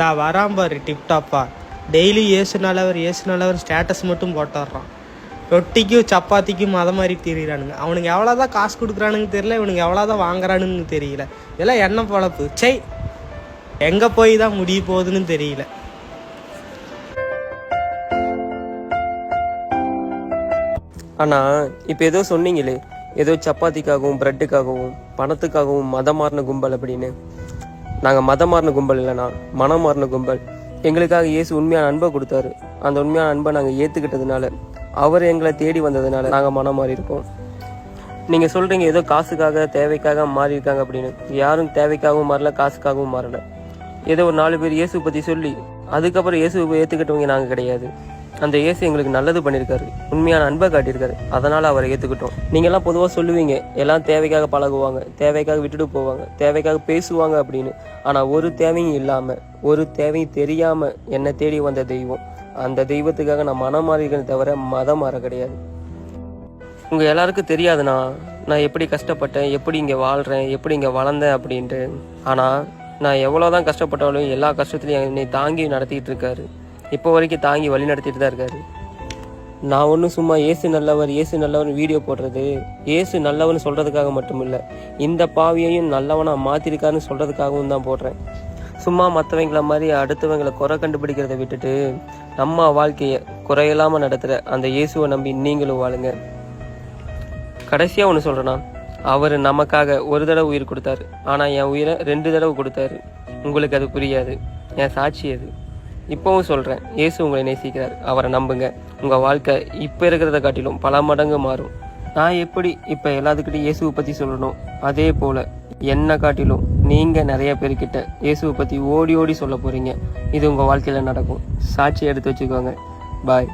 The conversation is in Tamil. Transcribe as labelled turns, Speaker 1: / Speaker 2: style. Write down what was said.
Speaker 1: தா வரான் பாரு டிப்டாப்பா டெய்லி ஏசு நல்லவர் ஏசு நல்லவர் ஸ்டேட்டஸ் மட்டும் போட்டுடுறான். ரொட்டிக்கும் சப்பாத்திக்கும் அதை மாதிரி தெரியிறானுங்க. அவனுக்கு எவ்வளோ எவ்வளோதான் காசு கொடுக்குறானுங்க தெரியல இவனுக்கு எவ்வளோதான் வாங்குறானுங்க தெரியல. இதெல்லாம் என்ன பழப்பு? சை எங்கே போய் தான் முடிய போகுதுன்னு தெரியல.
Speaker 2: ஆனால் இப்போ ஏதோ சொன்னீங்களே. ஏதோ சப்பாத்திக்காகவும் ப்ரெட்டுக்காகவும் பணத்துக்காகவும் மதம் மாறின கும்பல் அப்படின்னு. நாங்கள் மதம் மாறின கும்பல் இல்லைண்ணா மனம் மாறின கும்பல். எங்களுக்காக இயேசு உண்மையான அன்பை கொடுத்தாரு. அந்த உண்மையான அன்பை நாங்கள் ஏற்றுக்கிட்டதுனால அவர் எங்களை தேடி வந்ததுனால நாங்கள் மனம் மாறி இருக்கோம். நீங்கள் சொல்கிறீங்க ஏதோ காசுக்காக தேவைக்காக மாறியிருக்காங்க அப்படின்னு. யாரும் தேவைக்காகவும் மாறல காசுக்காகவும் மாறல. ஏதோ ஒரு நாலு பேர் இயேசு பற்றி சொல்லி அதுக்கப்புறம் இயேசுவை ஏற்றுக்கிட்டவங்க நாங்கள் கிடையாது. அந்த இயேசு எங்களுக்கு நல்லது பண்ணியிருக்காரு. உண்மையான அன்பை காட்டியிருக்காரு. அதனால் அவரை ஏற்றுக்கிட்டோம் நீங்கள்லாம் பொதுவாக சொல்லுவீங்க எல்லாம் தேவைக்காக பழகுவாங்க தேவைக்காக விட்டுட்டு போவாங்க தேவைக்காக பேசுவாங்க அப்படின்னு. ஆனால் ஒரு தேவையும் இல்லாமல் ஒரு தேவையும் தெரியாமல் என்னை தேடி வந்த தெய்வம். அந்த தெய்வத்துக்காக நான் மனம் மாறிக்கிறேன் தவிர மதம் மாற கிடையாது. உங்கள் எல்லாருக்கும் தெரியாதுண்ணா. நான் எப்படி கஷ்டப்பட்டேன் எப்படி இங்கே வாழ்கிறேன் எப்படி இங்கே வளர்ந்தேன் அப்படின்ட்டு. ஆனால் நான் எவ்வளோ தான் கஷ்டப்பட்டாலும் எல்லா கஷ்டத்துலையும் என்னை தாங்கி நடத்திட்டு இருக்காரு. இப்போ வரைக்கும் தாங்கி வழி நடத்திட்டு தான் இருக்காரு. நான் ஒன்றும் சும்மா ஏசு நல்லவர் ஏசு நல்லவர் வீடியோ போடுறது ஏசு நல்லவன் சொல்கிறதுக்காக மட்டும் இல்லை இந்த பாவியையும் நல்லவனாக மாற்றிருக்காருன்னு சொல்கிறதுக்காகவும் தான் போடுறேன். சும்மா மற்றவங்கள மாதிரி அடுத்தவங்களை குறை கண்டுபிடிக்கிறத விட்டுட்டு நம்ம வாழ்க்கையை குறையில்லாமல் நடத்துகிற அந்த இயேசுவை நம்பி நீங்களும் வாழுங்க. கடைசியாக ஒன்று சொல்கிறேன்னா அவர் நமக்காக ஒரு தடவை உயிர் கொடுத்தாரு. ஆனால் என் உயிரை ரெண்டு தடவை கொடுத்தாரு. உங்களுக்கு அது புரியாது. என் சாட்சி அது. இப்போவும் சொல்கிறேன் இயேசு உங்களை நேசிக்கிறார். அவரை நம்புங்க. உங்கள் வாழ்க்கை இப்போ இருக்கிறத காட்டிலும் பல மடங்கு மாறும். நான் எப்படி இப்போ எல்லாத்துக்கிட்டையும் இயேசுவை பற்றி சொல்லணும்? அதே போல் என்னை காட்டிலும் நீங்கள் நிறைய பேர்கிட்ட இயேசுவை பற்றி ஓடி ஓடி சொல்ல போகிறீங்க இது உங்கள் வாழ்க்கையில் நடக்கும். சாட்சி எடுத்து வச்சுக்கோங்க. பாய்